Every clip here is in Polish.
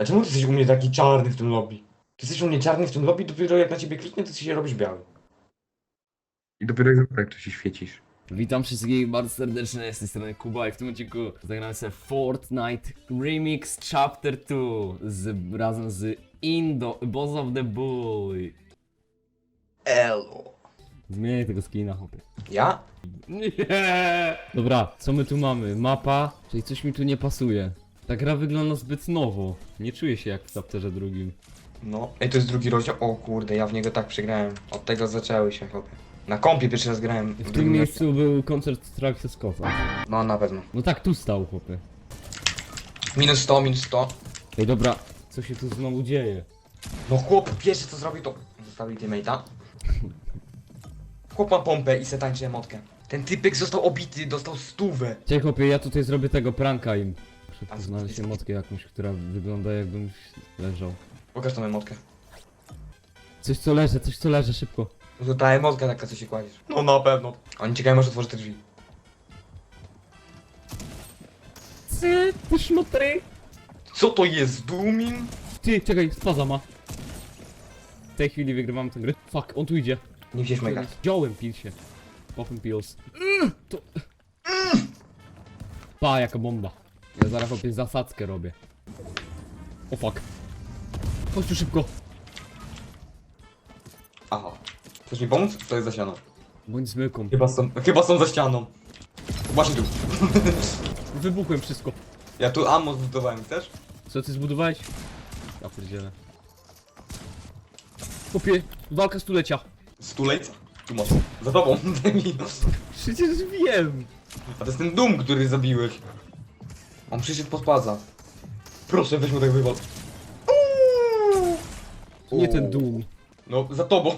A czemu ty jesteś u mnie taki czarny w tym lobby? Ty jesteś u mnie czarny w tym lobby, dopiero jak na ciebie kliknę, to ty się robisz biały. I dopiero jak tak to się świecisz. Witam wszystkich bardzo serdecznie, z tej strony Kuba i w tym odcinku zagramy sobie Fortnite Remix Chapter 2 z, razem z Indo, Boss of the Boy. Elo. Zmieniaj tego skina, chłopie. Ja? Nie. Dobra, co my tu mamy? Mapa, czyli coś mi tu nie pasuje. Ta gra wygląda zbyt nowo. Nie czuję się jak w chapterze drugim. No. Ej, to jest drugi rozdział? O kurde, ja w niego tak przegrałem. Od tego zaczęły się chłopie. Na kompie pierwszy raz grałem. W drugim tym miejscu był koncert Travis Scotta. No na pewno. No tak, tu stał, chłopie. Minus 100, minus 100. Ej, dobra, co się tu znowu dzieje? No chłop pierwszy co zrobił to... Zostawił teammate'a. Chłop ma pompę i se tańczy emotkę. Ten typek został obity, dostał stówę. Cześć chłopie, ja tutaj zrobię tego pranka im. Muszę A znaleźć emotkę jakąś, która wygląda jakbym leżał. Pokaż tą emotkę. Coś co leży, coś co leży, szybko. No to ta emotka taka co się kładziesz. No na pewno. Oni czekają aż otworzy te drzwi. Ty, ty szlotry! Co to jest? Doomin? Ty, czekaj, spaza ma. W tej chwili wygrywamy tę grę. Fuck, on tu idzie. Nie wziąć mega. Wziąłem pil się. Open pills. To... Pa, jaka bomba. Ja zaraz chłopie zasadzkę robię. O fuck. Chodź tu szybko. Aha. Chcesz mi pomóc? To jest za ścianą. Bądź zmyką. Chyba są, chyba są za ścianą. Właśnie tu. Wybuchłem wszystko. Ja tu ammo zbudowałem, chcesz? Co ty zbudowałeś? Ja pierdzielę. Chłopie, walka stulecia. Stulejca? Tu masz. Za tobą. Przecież wiem. A to jest ten Doom, który zabiłeś. On przyszedł po spaza. Proszę, weź mu tak wywal. Nie ten Doom. No, za tobą.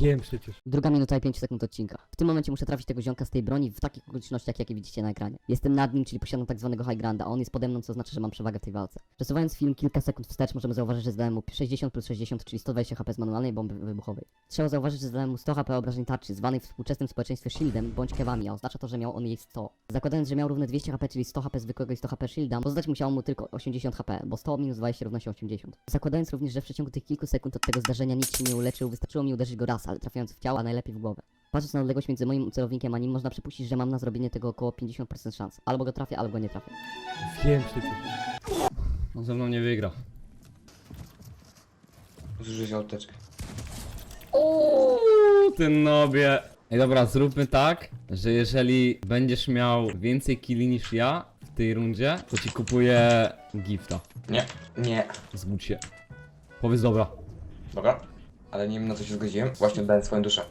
Wiem przecież. Druga minuta i 5 sekund odcinka. W tym momencie muszę trafić tego ziomka z tej broni w takich okolicznościach, jakie widzicie na ekranie. Jestem nad nim, czyli posiadam tak zwanego high granda, a on jest pode mną, co znaczy, że mam przewagę w tej walce. Przesuwając film kilka sekund wstecz, możemy zauważyć, że zdałem mu 60 plus 60, czyli 120 HP z manualnej bomby wybuchowej. Trzeba zauważyć, że zdałem mu 100 HP obrażeń tarczy, zwanej w współczesnym społeczeństwie shieldem bądź kewami, a oznacza to, że miał on jej 100. Zakładając, że miał równe 200 HP, czyli 100 HP zwykłego i 100 HP shielda, poznać musiało mu tylko 80 HP, bo 100 minus 20 równa się 80. Zakładając również, że w przeciągu tych kilku sekund od tego zdarzenia się nie uleczył, wystarczyło mi uderzyć go raz, ale trafiając w ciało, a najlepiej w głowę. Patrząc na odległość między moim celownikiem a nim, można przypuścić, że mam na zrobienie tego około 50% szans. Albo go trafię, albo go nie trafię. Wiem przecież. On ze mną nie wygra. Zużyć apteczkę. Uuu, ten nobie. Ej dobra, zróbmy tak, że jeżeli będziesz miał więcej killi niż ja w tej rundzie, to ci kupuję gifta. Nie, nie. Zbudź się. Powiedz dobra. Dobra. Ale nie wiem na co się zgodziłem. Właśnie oddałem swoją duszę.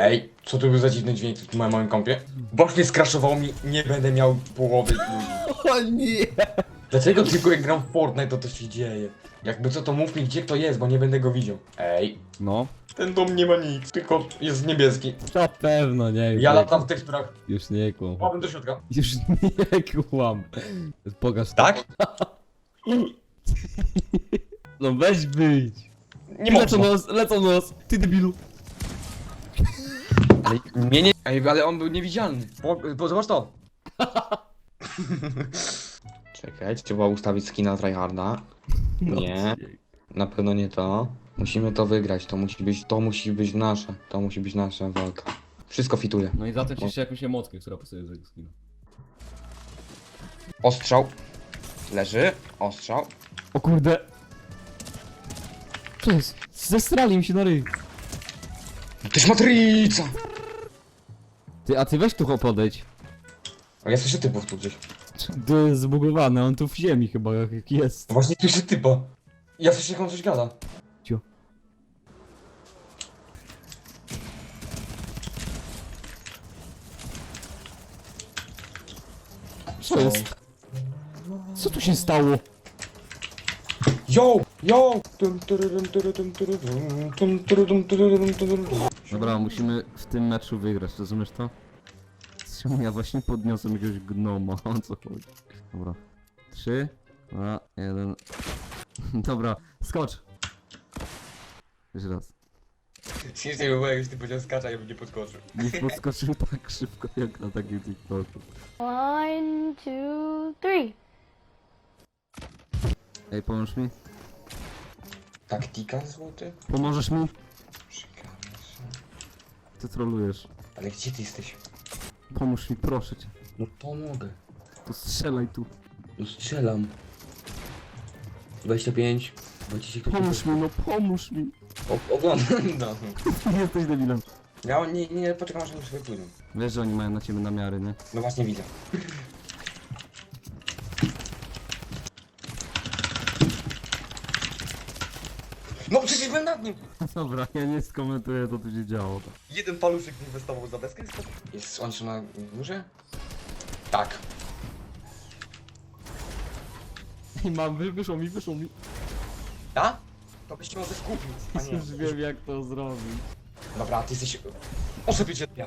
Ej, co to był za dziwny dźwięk w moim moim kompie? Właśnie skraszował mi, nie będę miał połowy ludzi. O nie! Dlaczego tylko jak gram w Fortnite to to się dzieje? Jakby co to mów mi gdzie kto jest, bo nie będę go widział. Ej, No. ten dom nie ma nic, tylko jest niebieski. Na pewno nie. Ja nie, latam w teksturach. Już nie kłam. Łapem do środka. Już nie kłam. Pokaż to. Tak? No weź wyjdź. Nie lecą nos, lecą nos. Ty debilu. Ale mnie nie... Ej, ale on był niewidzialny. Po, po, zobacz to. Czekaj, trzeba ustawić skina tryharda. Nie. Na pewno nie to. Musimy to wygrać, to musi być, to musi być nasze. To musi być nasza walka. Wszystko fituje. No i za to ci jeszcze jakąś emotkę, która pasuje do tego skina. Ostrzał. Leży. Ostrzał. O kurde. Co jest? Zestrali mi się na ryj. Tyż matryca! Ty, a ty weź tu podejdź. O, ja słyszę typów tu gdzieś. To jest zbugowane, on tu w ziemi chyba jak jest. No Właśnie słyszę typa. Ja słyszę jak on coś gada. Cio. Co jest? Co tu się stało? Yo! Yo! Tum, tum. Dobra, musimy w tym meczu wygrać, rozumiesz to? Czemu ja właśnie podniosłem jakiegoś gnoma, o co chodzi? Dobra. Trzy, dwa, jeden. Dobra, skocz! Jeszcze raz. Śmiesznie by było jakbyś ty powiedział skacza i bym nie podskoczył. Nie podskoczył tak szybko jak na takim TikToku. One, two, three. Ej, pomóż mi? Taktika złoty? Pomożesz mi? Przygadam Ty trolujesz. Ale gdzie ty jesteś? Pomóż mi, proszę cię. No pomogę. To strzelaj tu. No strzelam. 25. 20 Pomóż mi, no pomóż mi. O, oglądam. No. Jesteś debilem. Ja nie, nie, poczekam aż oni sobie pójdą. Wiesz, że oni mają na ciebie namiary, nie? No właśnie widzę. No przecież byłem nad nim! Dobra, ja nie skomentuję, co tu się działo. Jeden paluszek mi wystawał za deskę. Jest, jest on się na górze? Tak. Ej, mam, wy- wyszło mi, wyszło mi. Ja? To byś się może skupił. A nie. Już wiem, jak to zrobić. Dobra, ty jesteś... O sobie cię ja.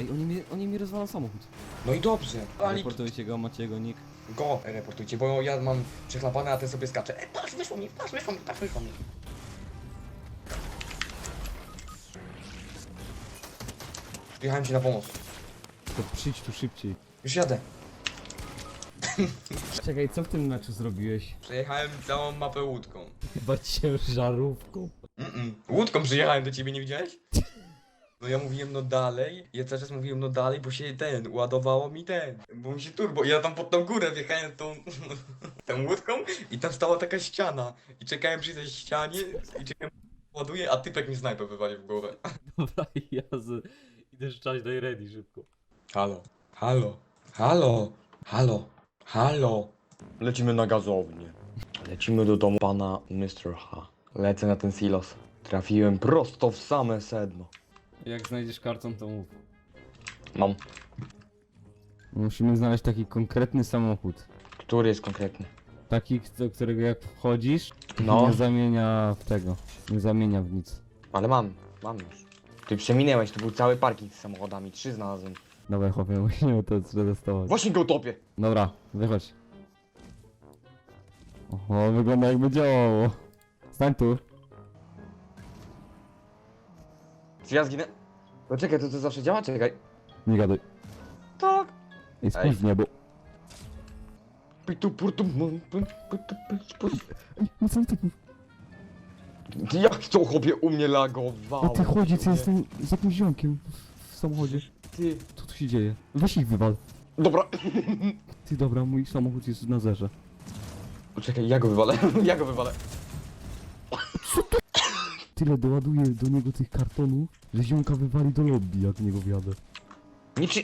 Ej, oni mi, oni mi rozwalą samochód. No i dobrze. Ali, Reportujcie go, macie jego nick. Go reportujcie, bo ja mam przechlapane, a ten sobie skacze. E, patrz, wyszło mi, patrz, wyszło mi, patrz, wyszło mi. Wjechałem ci na pomoc. To przyjdź tu szybciej. Już jadę. Czekaj, co w tym meczu zrobiłeś? Przejechałem całą mapę łódką. Chyba ciężarówką. Mm-mm. Łódką przyjechałem do ciebie, nie widziałeś? No ja mówiłem no dalej, ja cały czas mówiłem no dalej, bo się ten, ładowało mi ten, bo mi się turbo, ja tam pod tą górę wjechałem tą, tą łódką i tam stała taka ściana i czekałem przy tej ścianie i czekałem, ładuję, a typek mi snajper wywalił w głowę. Dobra, ja z... idę szczać, daj ready szybko. Halo, halo, halo, halo, halo. Lecimy na gazownię. Lecimy do domu pana Mr. H. Lecę na ten silos. Trafiłem prosto w same sedno. Jak znajdziesz karton, to mów. Mam. Musimy znaleźć taki konkretny samochód. Który jest konkretny? Taki, do którego jak wchodzisz, No. nie zamienia w tego. Nie zamienia w nic. Ale mam, mam już. Ty przeminęłeś, to był cały parking z samochodami, trzy znalazłem. Dobra, chłopie, musimy to przetestować. Właśnie go topię! Dobra, wychodź. Oho, wygląda jakby działało. Stań tu. Czy ja zginę? Poczekaj, to to zawsze działa? Czekaj. Nie gadaj. Tak. Ej, spójrz w niebo. Pitu, purtu, mum, pum, pu, tu, pu, pu. Ej, no co ty? Jak to chłopie u mnie lagowało? A ty chodzi, co jestem z jakimś ziomkiem w, w samochodzie. Ty. Co tu się dzieje? Weź ich wywal. Dobra. Ty dobra, mój samochód jest na zerze. Poczekaj, ja go wywalę, ja go wywalę. Tyle doładuję do niego tych kartonów, że ziomka wywali do lobby, jak w niego wjadę. Nie przy...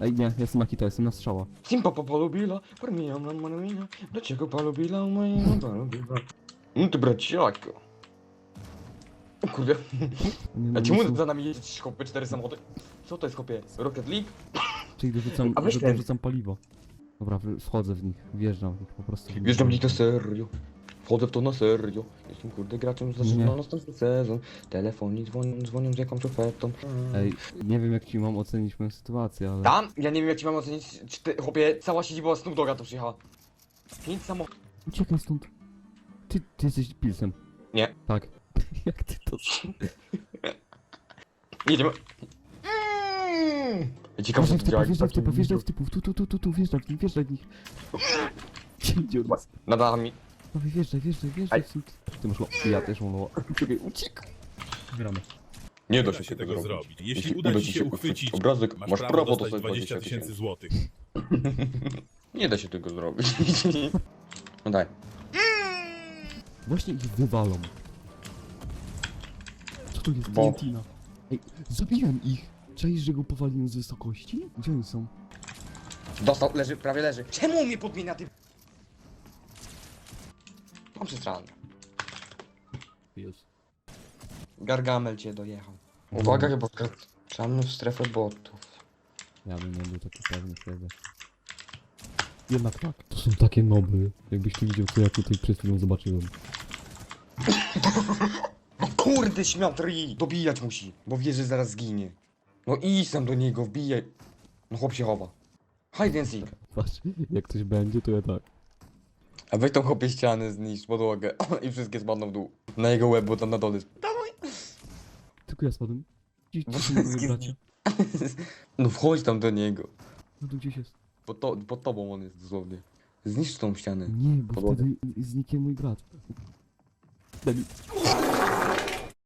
Ej, nie, jestem Akita, jestem na strzała. Simpa po polubila, formiła na manuina. Dlaczego polubila moja polubila? No ty braciako. O kurde. Nie, no, A czemu muszę- za nami jeździć chłopie cztery samochody? Co to jest chłopie? Rocket League? Czyli dorzucam, A ten. dorzucam paliwo. Dobra, wy- wchodzę w nich, wjeżdżam w nich po prostu. Wjeżdżam w nich na serio. Wchodzę w to na serio. Jestem kurde graczem, Nie. zaczyna następny sezon. Telefoni dzwonią, dzwonią z jakąś ofertą. Ej, nie wiem jak ci mam ocenić moją sytuację, ale... Tam? Ja nie wiem jak ci mam ocenić. Czy ty, chłopie, cała siedziba Snoop Doga tu przyjechała. Pięć samochodów. Uciekaj stąd. Ty, ty jesteś pilsem. Nie. Tak. jak ty to... Jedziemy. Mm. Ciekawe, co Wjeżdżaj tu w działa. typów, wjeżdżaj w typów, wjeżdżaj w typów, tu, tu, tu, tu, tu, wjeżdżaj w nich, wjeżdżaj w nich. Od nas. Nad nami. Dawaj, wjeżdżaj, wjeżdżaj, wjeżdżaj Aj. Ty masz lo... Ja też mam lo... Czekaj, uciekaj. Gramy. Nie da się tego zrobić. Jeśli uda ci się uchwycić, obrazek, Masz, masz prawo, dostać dostać 20 tysięcy złotych. Nie da się tego zrobić. No daj. Właśnie ich wywalą. Co to jest? Bo-. Ej, zabiłem ich. Czaisz, że go powaliłem z wysokości? Gdzie oni są? Dostał, leży, prawie leży. Czemu mnie podmienia ty? Mam przestranę. Jest. Gargamel cię dojechał. Uwaga, chyba wkraczamy w strefę botów. Ja bym nie był taki pewny wtedy. Jednak tak. To są takie noby. Jakbyś tu widział, co ja tutaj przed chwilą zobaczyłem. No kurde, śmiatri! Dobijać musi, bo wie, że zaraz zginie. No idź tam do niego, wbijaj. No chłop się chowa. Hide and seek. Patrz, jak coś będzie, to ja tak. A weź tą chłopie ścianę, zniszcz podłogę i wszystkie spadną w dół. Na jego łeb, bo tam na dole jest. Tylko ja spadłem. Gdzie Bo są wszystkie bracia? No wchodź tam do niego. No tu gdzieś jest. Pod, to, pod tobą on jest dosłownie. Zniszcz tą ścianę. Nie, bo Podłogę. wtedy zniknie mój brat. Debil.